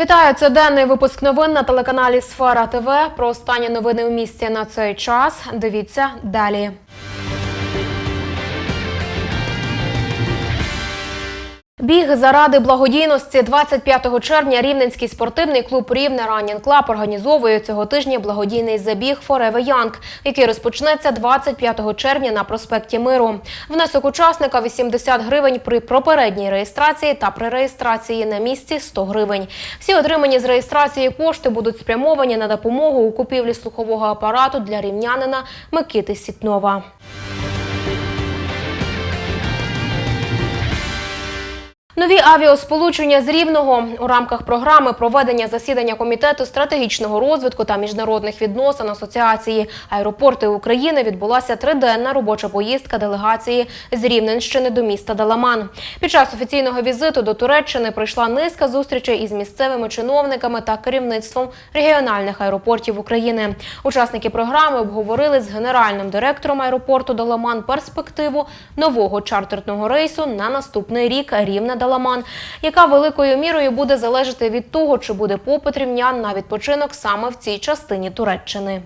Вітаю, це денний випуск новин на телеканалі Сфера ТВ. Про останні новини у місті на цей час. Дивіться далі. Біг заради благодійності 25 червня Рівненський спортивний клуб Рівне Раннін Клаб організовує цього тижня благодійний забіг Forever Young, який розпочнеться 25 червня на проспекті Миру. Внесок учасника 80 гривень при попередній реєстрації та при реєстрації на місці 100 гривень. Всі отримані з реєстрації кошти будуть спрямовані на допомогу у купівлі слухового апарату для рівнянина Микити Сітнова. Нові авіасполучення з Рівного у рамках програми проведення засідання комітету стратегічного розвитку та міжнародних відносин Асоціації аеропорти України відбулася триденна робоча поїздка делегації з Рівненщини до міста Даламан. Під час офіційного візиту до Туреччини прийшла низка зустрічей із місцевими чиновниками та керівництвом регіональних аеропортів України. Учасники програми обговорили з генеральним директором аеропорту Даламан перспективу нового чартерного рейсу на наступний рік Рівне Даламан, яка великою мірою буде залежати від того, чи буде попит рівнян на відпочинок саме в цій частині Туреччини.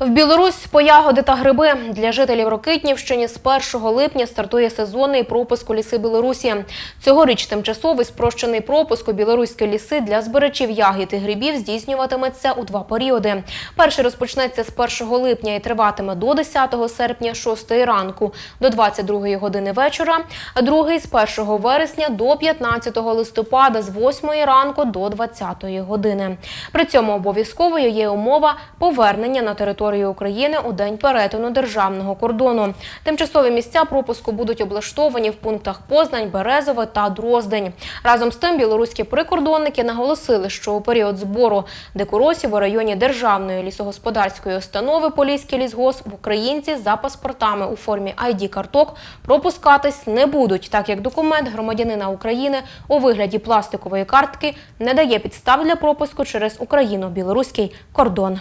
В Білорусь по ягоди та гриби для жителів Рокитнівщини з 1 липня стартує сезонний пропуск у ліси Білорусі. Цьогоріч тимчасовий спрощений пропуск у білоруські ліси для збирачів ягід і грибів здійснюватиметься у два періоди. Перший розпочнеться з 1 липня і триватиме до 10 серпня 6 ранку до 22 години вечора, а другий з 1 вересня до 15 листопада з 8 ранку до 20 години. При цьому обов'язковою є умова повернення на територію України у день перетину державного кордону. Тимчасові місця пропуску будуть облаштовані в пунктах Познань, Березове та Дроздень. Разом з тим білоруські прикордонники наголосили, що у період збору декоросів у районі державної лісогосподарської установи Поліський лісгосп українці за паспортами у формі id карток пропускатись не будуть, так як документ громадянина України у вигляді пластикової картки не дає підстав для пропуску через Україно-білоруський кордон.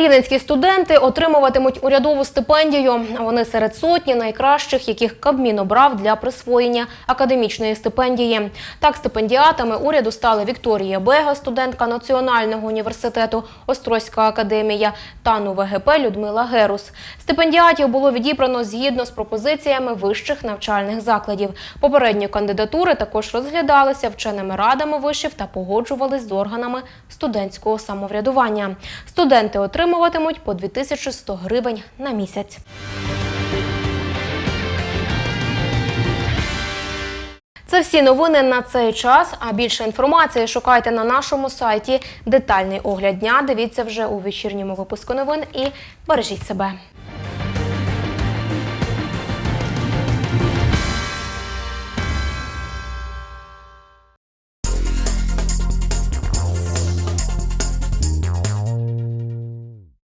Рівненські студенти отримуватимуть урядову стипендію. Вони серед сотні найкращих, яких Кабмін обрав для присвоєння академічної стипендії. Так, стипендіатами уряду стали Вікторія Бега, студентка Національного університету Острозька академія та НУВГП Людмила Герус. Стипендіатів було відібрано згідно з пропозиціями вищих навчальних закладів. Попередні кандидатури також розглядалися вченими радами вишів та погоджувались з органами студентського самоврядування. Студенти отримуватимуть по 2100 гривень на місяць. Це всі новини на цей час. А більше інформації шукайте на нашому сайті. Детальний огляд дня. Дивіться вже у вечірньому випуску новин і бережіть себе.